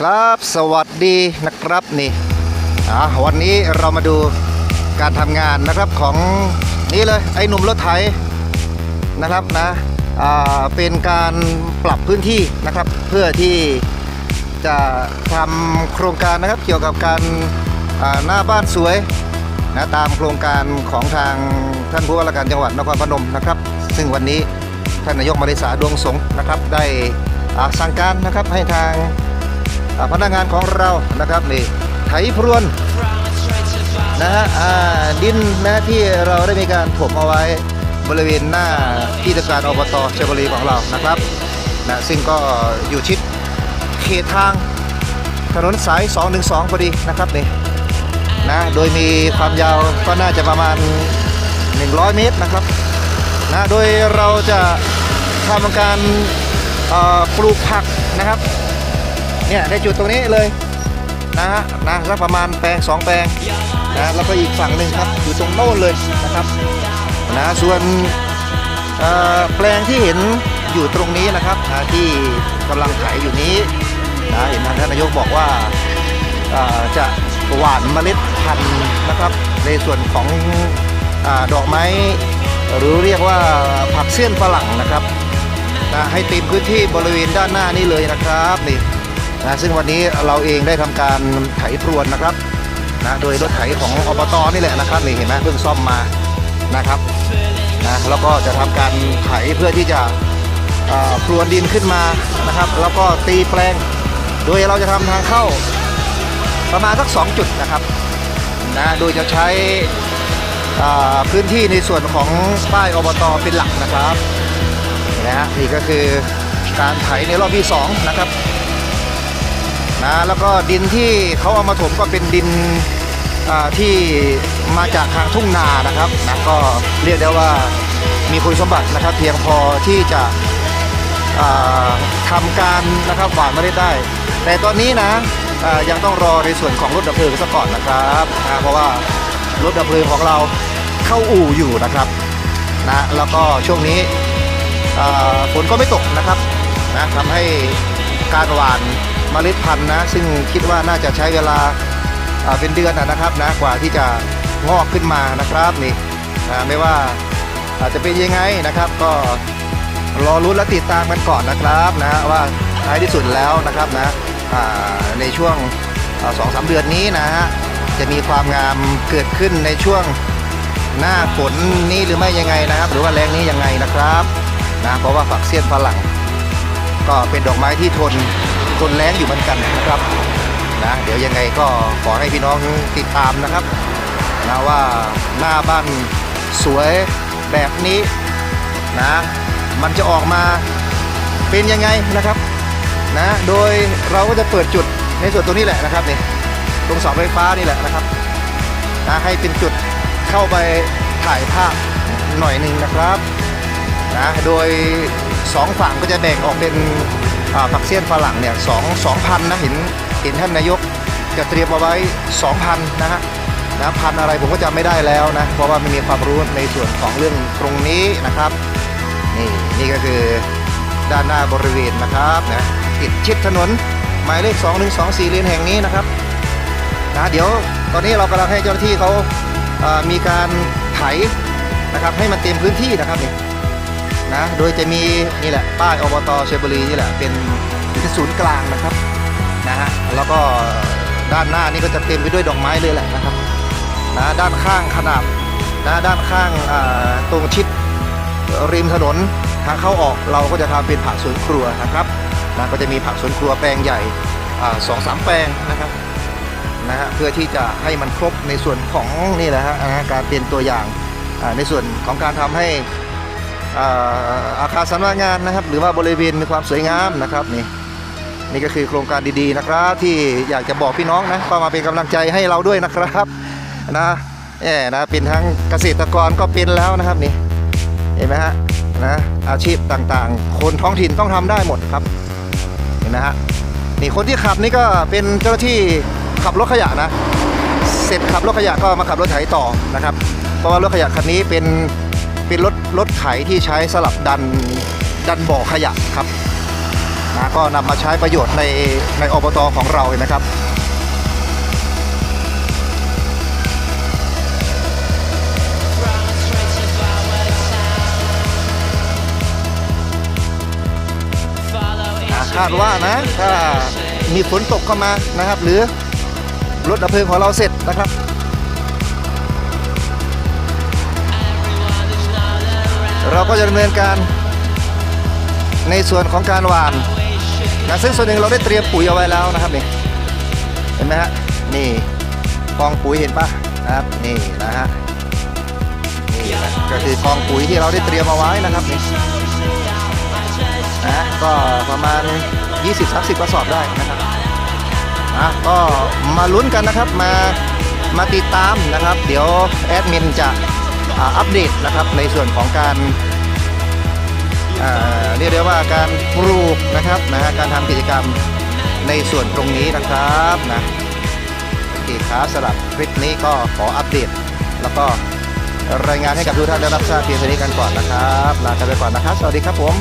ครับสวัสดีนะครับนี่อ่าวันนี้เรามาดูการทำงานนะครับของนี่เลยไอ้หนุ่มรถไถนะครับนะอ่าเป็นการปรับพื้นที่นะครับ เพื่อที่จะทำโครงการนะครับเกี่ยวกับการอ่าหน้าบ้านสวยนะตามโครงการของทางท่านผู้ว่าราชการจังหวัดนครพนมนะครับ ซึ่งวันนี้ท่านนายกมาริสาดวงสงฆ์นะครับได้สั่งการนะครับให้ทาง พนักงานของเรานะครับนี่ไถพรวนนะฮะดินนะที่เราได้มีการถมเอาไว้บริเวณหน้าที่ทำการอบตเชียงบุรีของเรานะครับนะซึ่งก็อยู่ชิดเขตทางถนนสาย 212พอดีนะครับนี่นะโดยมีความยาวก็น่าจะประมาณ 100 เมตรนะครับนะโดยเราจะทำการปลูกผักนะครับ เนี่ยในจุดตรงนี้เลยนะฮะนะสักประมาณแปลงสองแปลงนะแล้วก็อีกฝั่งหนึ่งครับอยู่ตรงโน้นเลยนะครับนะส่วนแปลงที่เห็นอยู่ตรงนี้นะครับนะที่กำลังไถอยู่นี้นะเห็นทางท่านนายกบอกว่าจะหว่านเมล็ดพันธุ์นะครับ ในส่วนของอดอกไม้หรือเรียกว่าผักเสี้ยนฝรั่งนะครับนะให้เต็มพื้นที่บริเวณด้านหน้านี้เลยนะครับนี่ นะซึ่งวันนี้เราเองได้ทำการไถพรวนนะครับนะโดยรถไถของอบตนี่แหละนะครับนี่เห็นไหมเพิ่งซ่อมมานะครับนะแล้วก็จะทำการไถเพื่อที่จะพรวนดินขึ้นมานะครับ แล้วก็ตีแปลง โดยเราจะทำทางเข้าประมาณสัก 2 จุดนะครับนะโดยจะใช้พื้นที่ในส่วนของป้ายอบตเป็นหลักนะครับนะฮะนี่ก็คือการไถในรอบที่ 2 นะครับ นะแล้วก็ดินที่เขาเอามาถมก็เป็นดินที่มาจากทางทุ่งนานะครับนะก็เรียกได้ว่ามีคุณสมบัตินะครับ เพียงพอที่จะอ่าทำการนะครับหว่านเมล็ดได้ แต่ตอนนี้นะยังต้องรอในส่วนของรถดับเพลิงซะก่อนนะครับนะเพราะว่ารถดับเพลิงของเราเข้าอู่อยู่นะครับนะแล้วก็ช่วงนี้ฝนก็ไม่ตกนะครับนะทำให้การหวาน เมล็ดพันธุ์นะ ซึ่งคิดว่าน่าจะใช้เวลาเป็นเดือนนะครับนะกว่าที่จะงอกขึ้นมานะครับนี่นะไม่ว่าอาจจะเป็นยังไงนะครับ ก็รอรุ้นและติดตามกันก่อนนะครับนะว่าท้ายที่สุดแล้วนะครับนะในช่วงสองสามเดือนนี้นะฮะจะมีความงามเกิดขึ้นในช่วงหน้าฝนนี้หรือไม่ยังไงนะครับ หรือว่าแรงนี้ยังไงนะครับนะเพราะว่าฝักเสี้ยนฝรั่ง ก็เป็นดอกไม้ที่ทน ทนแรงอยู่เหมือนกันนะครับนะเดี๋ยวยังไงก็ขอให้พี่น้องติดตามนะครับนะว่าหน้าบ้านสวยแบบนี้นะมันจะออกมาเป็นยังไงนะครับนะโดยเราก็จะเปิดจุดในส่วนตรงนี้แหละนะครับนี่ตรงเสาไฟฟ้านี่แหละนะครับนะให้เป็นจุดเข้าไปถ่ายภาพหน่อยหนึ่งนะครับนะโดยสองฝั่งก็จะแบ่งออกเป็น ผักเสี้ยนฝรั่งเนี่ยสองสองพันนะเห็นเห็นท่านนายกจะเตรียมเอาไว้สองพันนะฮะนะพันอะไรผมก็จำไม่ได้แล้วนะ เพราะว่าไม่มีความรู้ในส่วนของเรื่องตรงนี้นะครับ นี่นี่ก็คือด้านหน้าบริเวณนะครับนะติดชิดถนนหมายเลข 2 1 2 4เลนแห่งนี้นะครับนะเดี๋ยวตอนนี้เรากำลังให้เจ้าหน้าที่เขามีการไถนะครับให้มันเต็มพื้นที่นะครับนี่ นะโดยจะมีนี่แหละป้ายอบตเชยบุรีนี่แหละเป็นศูนย์กลางนะครับนะฮะแล้วก็ด้านหน้านี่ก็จะเต็มไปด้วยดอกไม้เลยแหละนะครับนะด้านข้างขนาบนะด้านข้างตรงชิดริมถนนทางเข้าออกเราก็จะทำเป็นผักสวนครัวนะครับนะก็จะมีผักสวนครัวแปลงใหญ่สองสามแปลงนะครับนะฮะเพื่อที่จะให้มันครบในส่วนของนี่แหละฮะการเป็นตัวอย่างในส่วนของการทำให้ อาคารสำนักงานนะครับ หรือว่าบริเวณมีความสวยงามนะครับนี่นี่ก็คือโครงการดีๆนะครับ ที่อยากจะบอกพี่น้องนะก็มาเป็นกำลังใจให้เราด้วยนะครับนะแหมนะเป็นทั้งเกษตรกรก็เป็นแล้วนะครับนี่เห็นไหมฮะนะอาชีพต่างๆ คนท้องถิ่นต้องทำได้หมดครับเห็นไหมฮะนี่คนที่ขับนี่ก็เป็นเจ้าหน้าที่ขับรถขยะนะ เสร็จขับรถขยะก็มาขับรถไถต่อนะครับ เพราะว่ารถขยะคันนี้เป็น เป็นรถรถไถที่ใช้สลับดันดันบ่อขยะครับนะก็นำมาใช้ประโยชน์ในในอบตของเราเห็นไหมครับอ่าคาดว่านะถ้ามีฝนตกเข้ามานะครับ หรือรถดับเพลิงของเราเสร็จนะครับ เราก็จะดำเนินการในส่วนของการหว่านนะซึ่งส่วนหนึ่งเราได้เตรียมปุ๋ยเอาไว้แล้วนะครับนี่เห็นไหมฮะนี่กองปุ๋ยเห็นปะนะครับนี่นะฮะนี่นะก็คือกองปุ๋ยที่เราได้เตรียมเอาไว้นะครับนี่นะก็ประมาณ 20-30กระสอบได้นะครับนะก็มาลุ้นกันนะครับมามาติดตามนะครับ เดี๋ยวแอดมินจะ อัปเดตนะครับในส่วนของการเรียกได้ว่าการปลูกนะครับนะฮะการทำกิจกรรมในส่วนตรงนี้นะครับนะโอเคครับสำหรับคลิปนี้ก็ขออัปเดต แล้วก็รายงานให้กับทุกท่านได้รับทราบเพียงเท่านี้กันก่อนนะครับลากันไปก่อนนะครับ สวัสดีครับผม